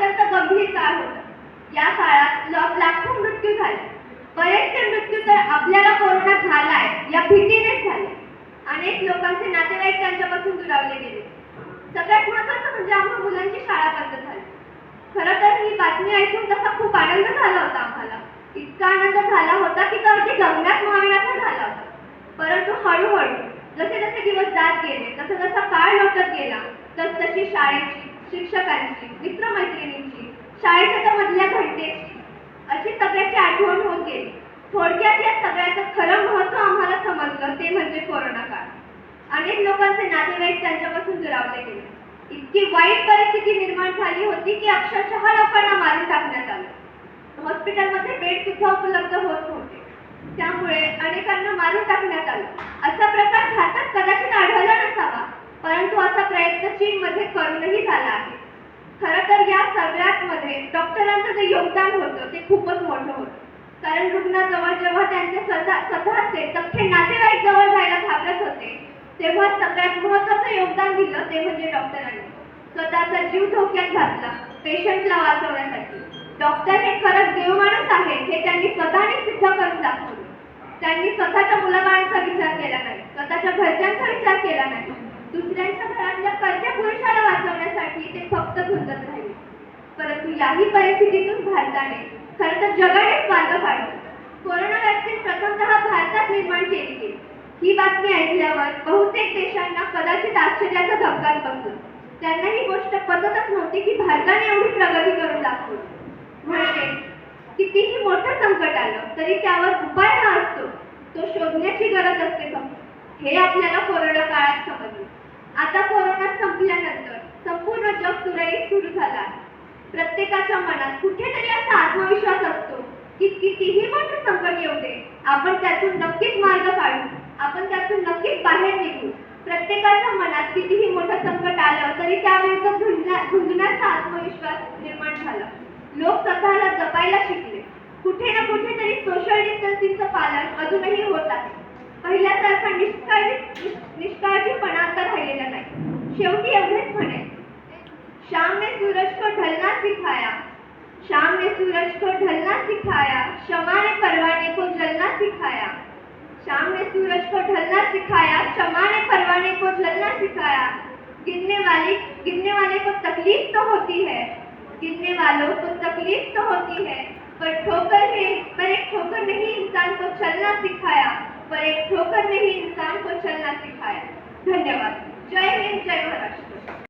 अत्यंत गंभीर काळ होता. या काळात लाखो मृत्यू झाले. बरेचसे मृत्यू तर आपल्याला कोरोना झालाय या भीतीनेच झाले. अनेक लोकांचे नातेवाईक त्यांच्यापासून दुरावले गेले. सगळ्यात महत्वाचं म्हणजे आम्हा मुलांची शाळा बंद झाली. खरं तर ही बातमी ऐकून तसा खूप आनंद झाला होता आम्हाला. इतका आनंद झाला होता की तो अगदी गंगात माविण्याचा झाला होता. परंतु हळूहळू जसे जसे दिवस जात गेले तसं जसा काळ लोटत गेला तस तशी शाळेची शिक्षकांची मित्रमैत्रिणींची शाळेच्या मधल्या घटनेची अशी सगळ्याची आठवण होत गेली. थोडक्यात या सगळ्याचं खरं महत्त्व आम्हाला समजलं ते म्हणजे कोरोना काळ. अनेक लोकांचे नातेवाईक त्यांच्यापासून दुरावले गेले. इतकी वाईट परिस्थिती निर्माण झाली होती की अक्षरशः लोकांना मारून टाकण्यात आलं. हॉस्पिटलमध्ये बेड सुद्धा उपलब्ध होत नव्हते. त्यामुळे अनेकांना मारून टाकण्यात आलं. असा प्रकार भारतात कदाचित आढळला नसावा परंतु असा प्रयत्न चीनमध्ये करूनही झाला आहे. खरं तर या सगळ्यात मध्ये डॉक्टरांचं जे योगदान होतं ते खूपच मोठं होतं. कारण रुग्णाजवळ जेव्हा त्यांचे स्वतः स्वतःचे सख्खे नातेवाईक जवळ जायला घाबरत होते तेव्हा सगळ्यात महत्वाचं योगदान दिलं ते म्हणजे डॉक्टरांनी. स्वतःचा जीव धोक्यात घातला पेशंटला वाचवण्यासाठी. डॉक्टर हे खरंच देव माणूस आहे हे त्यांनी स्वतःने सिद्ध करून दाखवलं. त्यांनी स्वतःच्या मुलाबाळांचा घरातल्या पुरुषाला वाचवण्यासाठी ते फक्त झुंजत राहिले. परंतु याही परिस्थितीतून भारताने खरं तर जगानेच मार्ग काढला. कोरोना व्हॅक्सिन प्रथमतः भारतात निर्माण केली गेली. ही बातमी ऐकल्यावर बहुतेक देशांना कदाचित आश्चर्याचा धक्काच बसला त्यांना ही गोष्ट पटतच नव्हती की भारताने एवढी प्रगती करून दाखवली. म्हणजे कितीही मोठं संकट आलं तरी त्यावर उपाय हा असतो. तो शोधण्याची गरज असते फक्त. हे आपल्याला कोरोना काळात समजले. संपूर्ण सुरळीत सुरू झाला. प्रत्येकाच्या मनात कुठेतरी असा आत्मविश्वास असतो की कितीही मोठं संकट येऊ दे आपण त्यातून नक्कीच मार्ग काढू आपण त्यातून नक्कीच बाहेर निघू. प्रत्येकाच्या मनात कितीही मोठं संकट आलं तरी त्याविरुद्ध झुंजण्याचा आत्मविश्वास निर्माण झाला. लोक स्वतःला जपायला शिकले. कुठे ना कुठेतरी सोशल डिस्टन्सिंगचं पालन अजूनही होत आहे. पहिल्यासारखा निष्काळजी सूरज को ढलना सिखाया। शाम ने सूरज को ढलना सिखाया। शमा ने परवाने को जलना सिखाया। शाम ने सूरज को ढलना सिखाया। शमा ने परवाने को जलना सिखाया। गिरने वाले गिरने वाले को तकलीफ़ तो होती है। गिरने वालों को तकलीफ़ तो होती है। पर ठोकर है पर एक ठोकर ने ही इंसान को चलना सिखाया। पर एक ठोकर ने ही इंसान को चलना सिखाया। धन्यवाद। जय हिंद, जय महाराष्ट्र।